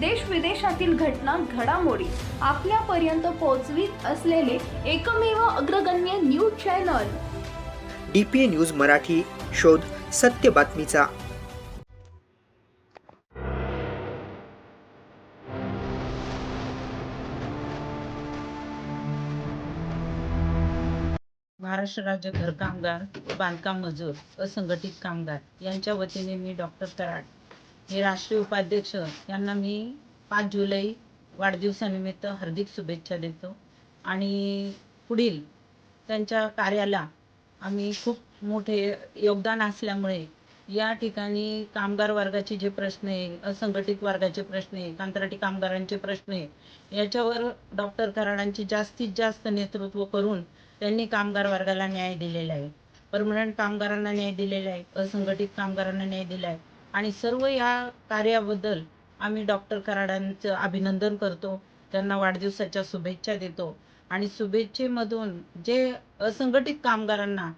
देश विदेशातील घटना घडामोडी आपल्यापर्यंत पोहोचवीत असलेले एकमेव अग्रगण्य news channel. D P A news Marathi शोध सत्य बातमीचा. महाराष्ट्र राज्य घरकामगार व बांधकाम मजूर असंघटित कामगार यांच्या वतीने मी डॉक्टर कराड हे राष्ट्रीय उपाध्यक्ष यांना मी पाच जुलै वाढदिवसानिमित्त हार्दिक शुभेच्छा देतो. आणि पुढील त्यांच्या कार्याला आम्ही खूप मोठे योगदान असल्यामुळे या ठिकाणी कामगार वर्गाचे जे प्रश्न आहे असंघटित वर्गाचे प्रश्न आहे कंत्राटी कामगारांचे प्रश्न आहे याच्यावर डॉक्टर कराडांचे जास्तीत जास्त नेतृत्व करून त्यांनी कामगार वर्गाला न्याय दिलेला आहे. परमनंट कामगारांना न्याय दिलेला आहे असंघटित कामगारांना न्याय दिला आहे. आणि सर्व या कार्याबद्दल आम्ही डॉक्टर कराडांचं अभिनंदन करतो. त्यांना वाढदिवसाच्या शुभेच्छा देतो. आणि शुभेच्छेमधून जे असंघटित कामगारांना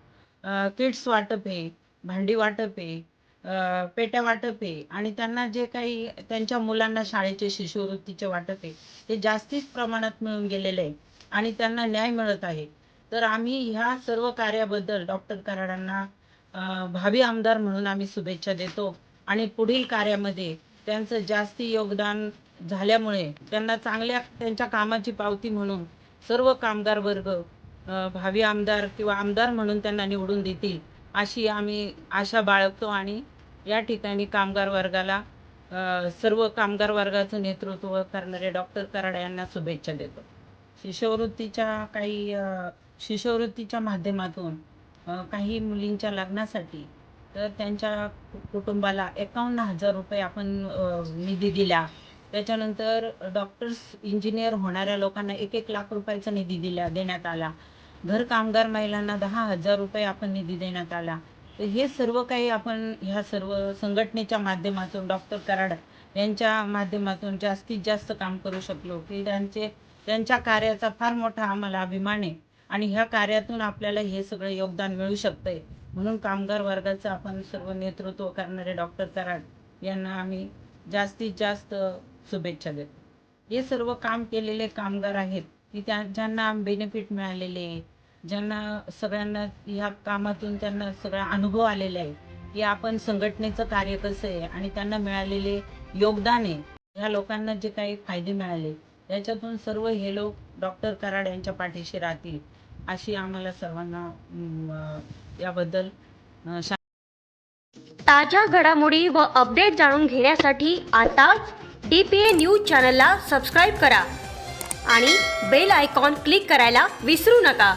किट्स वाटप आहे भांडी वाटप आहे पेट्या वाटप आहे आणि त्यांना जे काही त्यांच्या मुलांना शाळेचे शिष्यवृत्तीचे वाटप आहे ते जास्तीच प्रमाणात मिळून गेलेले आहे आणि त्यांना न्याय मिळत आहे. तर आम्ही ह्या सर्व कार्याबद्दल डॉक्टर कराडांना भावी आमदार म्हणून आम्ही शुभेच्छा देतो. आणि पुढील कार्यामध्ये त्यांचं जास्ती योगदान झाल्यामुळे त्यांना चांगल्या त्यांच्या कामाची पावती म्हणून सर्व कामगार वर्ग भावी आमदार किंवा आमदार म्हणून त्यांना निवडून देतील अशी आम्ही आशा बाळगतो आणि या ठिकाणी कामगार वर्गाला सर्व कामगार वर्गाचं नेतृत्व करणारे डॉक्टर कराड यांना शुभेच्छा देतो. शिष्यवृत्तीच्या काही शिष्यवृत्तीच्या माध्यमातून काही मुलींच्या लग्नासाठी तर त्यांच्या कुटुंबाला एकावन्न हजार रुपये आपण निधी दिला. त्याच्यानंतर डॉक्टर्स इंजिनियर होणाऱ्या लोकांना एक एक लाख रुपयाचा निधी दिला देण्यात आला. घर कामगार महिलांना दहा हजार रुपये आपण निधी देण्यात आला. तर हे सर्व काही आपण ह्या सर्व संघटनेच्या माध्यमातून डॉक्टर कराड यांच्या माध्यमातून जास्तीत जास्त काम करू शकलो की त्यांचे त्यांच्या कार्याचा फार मोठा आम्हाला अभिमान आहे. आणि ह्या कार्यातून आपल्याला हे सगळं योगदान मिळू शकतंय. म्हणून कामगार वर्गाचं आपण सर्व नेतृत्व करणारे डॉक्टर कराड यांना आम्ही जास्तीत जास्त शुभेच्छा देतो. हे सर्व काम केलेले कामगार आहेत. की त्या ज्यांना बेनिफिट मिळालेले आहे ज्यांना सगळ्यांना ह्या कामातून त्यांना सगळा अनुभव आलेला आहे की आपण संघटनेचं कार्य कसं आहे आणि त्यांना मिळालेले योगदान आहे ह्या लोकांना जे काही फायदे मिळाले त्याच्यातून सर्व हे लोक डॉक्टर कराड यांच्या पाठीशी राहतील. अशी आम्हाला सर्वांना याबद्दल ताज्या घडामोडी व अपडेट जाणून घेण्यासाठी आता डी पी ए न्यूज चॅनलला सबस्क्राईब करा आणि बेल आयकॉन क्लिक करायला विसरू नका.